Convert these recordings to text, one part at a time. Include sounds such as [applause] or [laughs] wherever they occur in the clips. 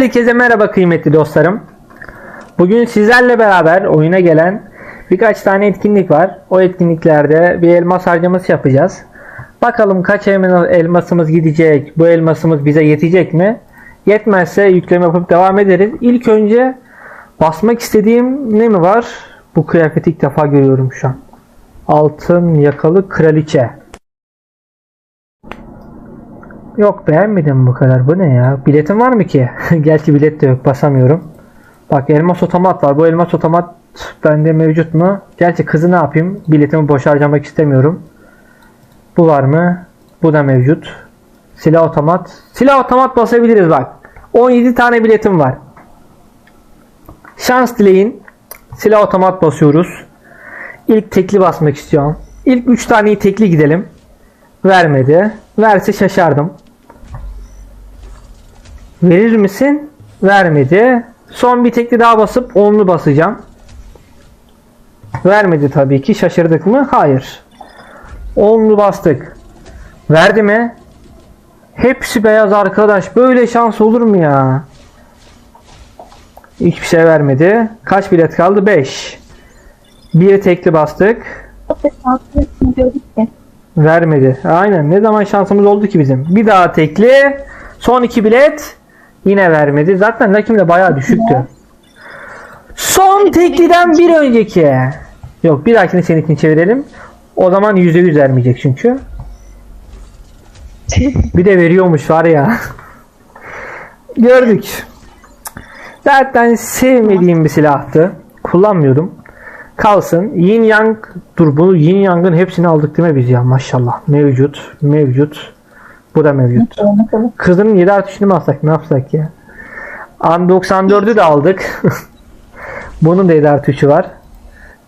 Herkese merhaba kıymetli dostlarım. Bugün sizlerle beraber oyuna gelen birkaç tane etkinlik var. O etkinliklerde bir elmas harcaması yapacağız. Bakalım kaç elma- elmasımız gidecek, bu elmasımız bize yetecek mi? Yetmezse yükleme yapıp devam ederiz. İlk önce basmak istediğim ne mi var? Bu kıyafeti ilk defa görüyorum şu an. Altın yakalı kraliçe. Yok beğenmedim bu kadar. Bu ne ya? Biletim var mı ki? [laughs] Gerçi bilet de yok. Basamıyorum. Bak elmas otomat var. Bu elmas otomat bende mevcut mu? Gerçi kızı ne yapayım? Biletimi boş harcamak istemiyorum. Bu var mı? Bu da mevcut. Silah otomat. Silah otomat basabiliriz bak. 17 tane biletim var. Şans dileyin. Silah otomat basıyoruz. İlk tekli basmak istiyorum. İlk 3 taneyi tekli gidelim. Vermedi. Verse şaşardım. Verir misin? Vermedi. Son bir tekli daha basıp onlu basacağım. Vermedi tabii ki. Şaşırdık mı? Hayır. Onlu bastık. Verdi mi? Hepsi beyaz arkadaş. Böyle şans olur mu ya? Hiçbir şey vermedi. Kaç bilet kaldı? 5. Bir tekli bastık. Vermedi. Aynen. Ne zaman şansımız oldu ki bizim? Bir daha tekli. Son iki bilet. Yine vermedi. Zaten Lakim de bayağı düşüktü. Son tekliden bir önceki. Yok bir dahakini seninkini çevirelim. O zaman %100 vermeyecek çünkü. [laughs] Bir de veriyormuş var ya. Gördük. Zaten sevmediğim bir silahtı. Kullanmıyordum. Kalsın. Yin Yang dur bu Yin Yang'ın hepsini aldık değil mi biz ya maşallah. Mevcut. Mevcut. Bu da mevcut. Kızının 7 artışını mı alsak ne yapsak ya? An 94'ü de aldık. [laughs] Bunun da 7 artışı var.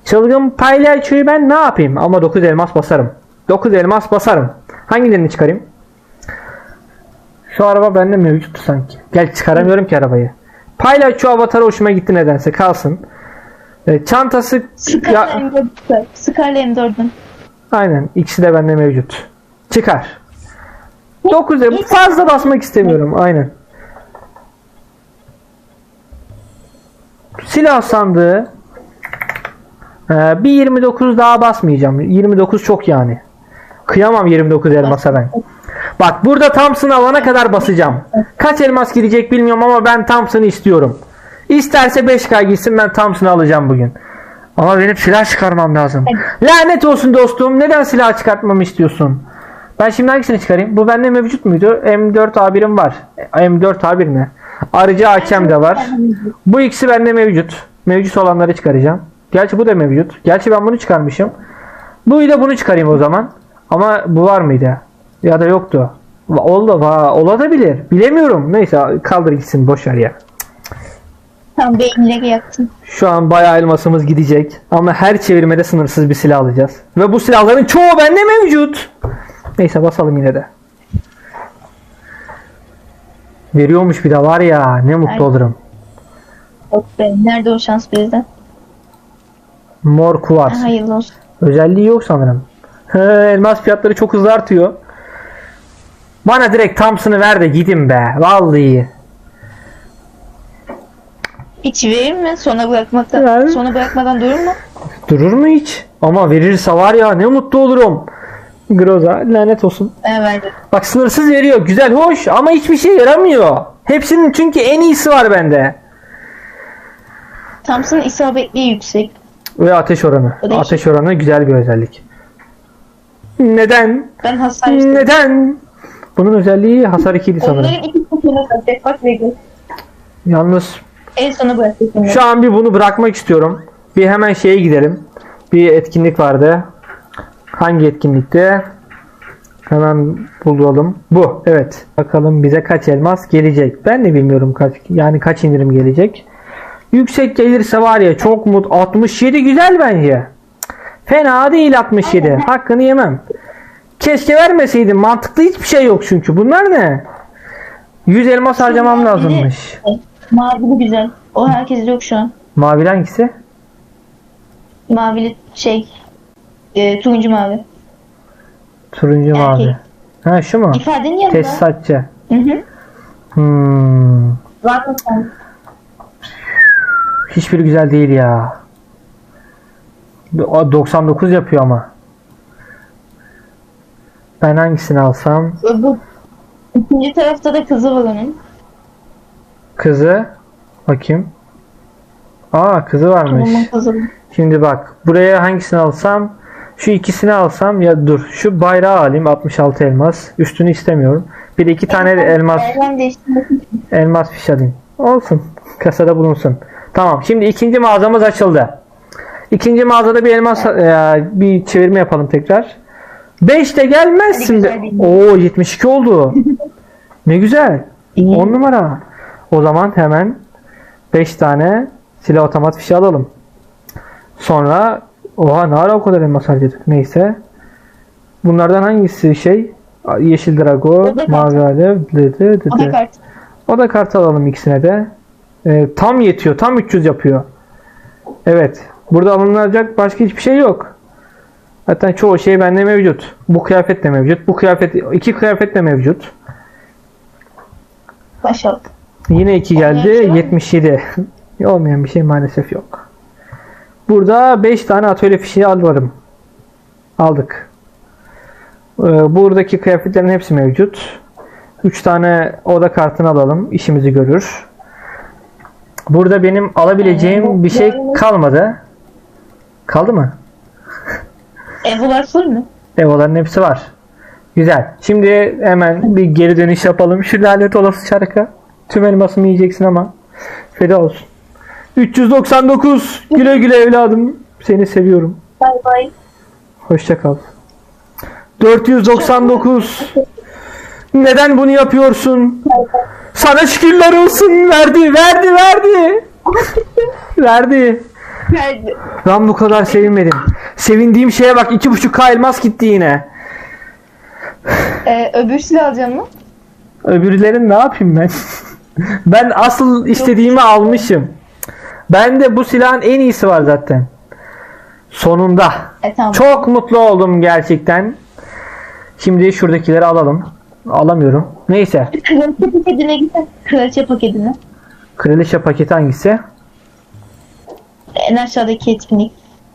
Çılgın palyaçoyu ben ne yapayım? Ama 9 elmas basarım. 9 elmas basarım. Hangilerini çıkarayım? Şu araba bende mevcut sanki. Gel çıkaramıyorum ki arabayı. Palyaço avatarı hoşuma gitti nedense kalsın. E, çantası Scarlet ya, M4'ün. Scarlet M4'ün. aynen ikisi de bende mevcut. Çıkar. 9 el- fazla basmak istemiyorum aynen. Silah sandığı Ee, bir 29 daha basmayacağım. 29 çok yani. Kıyamam 29 elmasa ben. Bak burada Thompson'ı alana kadar basacağım. Kaç elmas gidecek bilmiyorum ama ben Thompson'ı istiyorum. İsterse 5K gitsin ben Thompson'ı alacağım bugün. Ama benim silah çıkarmam lazım. Lanet olsun dostum. Neden silah çıkartmamı istiyorsun? Ben şimdi hangisini çıkarayım? Bu bende mevcut muydu? M4 A1'im var. M4 A1 ne? Arıcı hakem de var. Bu ikisi bende mevcut. Mevcut olanları çıkaracağım. Gerçi bu da mevcut. Gerçi ben bunu çıkarmışım. Bu da bunu çıkarayım o zaman. Ama bu var mıydı? Ya da yoktu. Oldu, va- olabilir. Bilemiyorum. Neyse kaldır gitsin boş ver ya. Tam beyinleri yaktın. Şu an bayağı elmasımız gidecek. Ama her çevirmede sınırsız bir silah alacağız. Ve bu silahların çoğu bende mevcut. Neyse basalım yine de. Veriyormuş bir de var ya ne mutlu Aynen. olurum. Yok be. Nerede o şans bizde? Mor kuvars. Hayırlı olsun. Özelliği yok sanırım. He, elmas fiyatları çok hızlı artıyor. Bana direkt Thompson'ı ver de gidin be. Vallahi. Hiç verir mi? Sona Yani. bırakmaktan, sona bırakmadan durur mu? Durur mu hiç? Ama verirse var ya ne mutlu olurum. Groza lanet olsun. Verdim. Bak sınırsız veriyor. Güzel hoş ama hiçbir şey yaramıyor. Hepsinin çünkü en iyisi var bende. Thompson isabetliği yüksek. Ve ateş oranı. Da Ateş oranı güzel bir özellik. Neden? Ben hasar istedim. Neden? Bunun özelliği hasar 2'di sanırım. Onların iki satacak. Bak Vegas. Yalnız En sona bıraktık onları. Şu an bir bunu bırakmak istiyorum. Bir hemen şeye gidelim. Bir etkinlik vardı. Hangi etkinlikte? Hemen bulalım. Bu. Evet. Bakalım bize kaç elmas gelecek. Ben de bilmiyorum kaç yani kaç indirim gelecek. Yüksek gelirse var ya çok mut 67 güzel bence. Fena değil 67. Hakkını yemem. Keşke vermeseydim. Mantıklı hiçbir şey yok çünkü. Bunlar ne? 100 elmas harcamam lazımmış. Mavili güzel. O herkes yok şu an. Mavi hangisi? Mavili şey. E, turuncu mavi. Turuncu mavi. Erkek. Ha şu mu? İfadenin yanında. Tesisatçı. Hı hı. Hmm. Var mı sen? Hiçbiri güzel değil ya. O 99 yapıyor ama. Ben hangisini alsam? Bu ikinci tarafta da kızı var onun. Kızı. Bakayım. Aa kızı varmış. kızı. Şimdi bak. Buraya hangisini alsam? Şu ikisini alsam ya dur. Şu bayrağı alayım 66 elmas. Üstünü istemiyorum. Bir de iki tane elmas elmas fiş alayım. Olsun. Kasada bulunsun. Tamam. Şimdi ikinci mağazamız açıldı. İkinci mağazada bir elmas e, bir çevirme yapalım tekrar. 5 de gelmezsin bir- Oo 72 oldu. [laughs] ne güzel. İyi. 10 numara. O zaman hemen 5 tane silah otomat fişi alalım. Sonra oha ne ara o kadar elmas harcadık. Neyse. Bunlardan hangisi şey? Yeşil Drago, Mavi Alev, dı dı dı O da dı. kart. O da kart alalım ikisine de. Ee, tam yetiyor. Tam 300 yapıyor. Evet. Burada alınacak başka hiçbir şey yok. Zaten çoğu şey bende mevcut. Bu kıyafet de mevcut. Bu kıyafet iki kıyafet de mevcut. Maşallah. Yine 2 Olmayan geldi. bir şey var mı? 77. [laughs] Olmayan bir şey maalesef yok. Burada 5 tane atölye fişeği alırım. Aldık. Ee, buradaki kıyafetlerin hepsi mevcut. 3 tane oda kartını alalım. İşimizi görür. Burada benim alabileceğim bir şey kalmadı. Kaldı mı? Evolar full mü? Evoların hepsi var. Güzel. Şimdi hemen bir geri dönüş yapalım. Şu lanet olası şarkı. Tüm elmasımı yiyeceksin ama. Feda olsun. 399. Güle güle evladım. Seni seviyorum. Bay bay. Hoşça kal. 499. Neden bunu yapıyorsun? Sana şükürler olsun. Verdi, verdi, verdi. [laughs] Verdi. Geldi. Ben bu kadar sevinmedim. Sevindiğim şeye bak 2.5k elmas gitti yine. Ee, öbür silah alacağım mı? Öbürlerin ne yapayım ben? [laughs] ben asıl istediğimi almışım. Ben de bu silahın en iyisi var zaten. Sonunda. E tamam. Çok mutlu oldum gerçekten. Şimdi şuradakileri alalım. Alamıyorum. Neyse. Kraliçe paketine gitsen. Kraliçe paketine. Kraliçe paketi hangisi? En aşağıdaki etkinlik.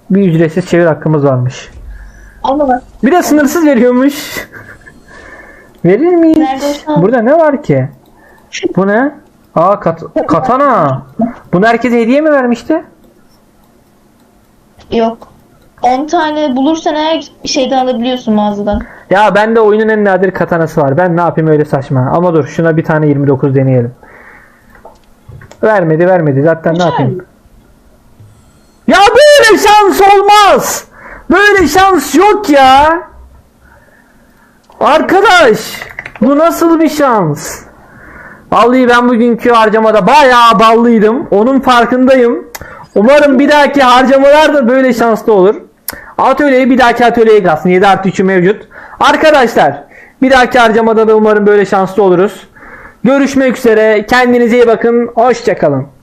Bir ücretsiz çevir hakkımız varmış. Ama bak. Bir de sınırsız veriyormuş. [laughs] Verir mi hiç? Nerede olsa- Burada ne var ki? Bu ne? Aa kat katana. Bunu herkese hediye mi vermişti? Yok. 10 tane bulursan eğer şeyden alabiliyorsun mağazadan. Ya bende oyunun en nadir katanası var. Ben ne yapayım öyle saçma. Ama dur şuna bir tane 29 deneyelim. Vermedi vermedi. Zaten ne Güzel. yapayım? Ya böyle şans olmaz. Böyle şans yok ya. Arkadaş bu nasıl bir şans? Vallahi ben bugünkü harcamada bayağı ballıydım. Onun farkındayım. Umarım bir dahaki harcamalar böyle şanslı olur. Atölyeyi bir dahaki atölyeye kalsın. 7 artı 3'ü mevcut. Arkadaşlar bir dahaki harcamada da umarım böyle şanslı oluruz. Görüşmek üzere. Kendinize iyi bakın. Hoşçakalın.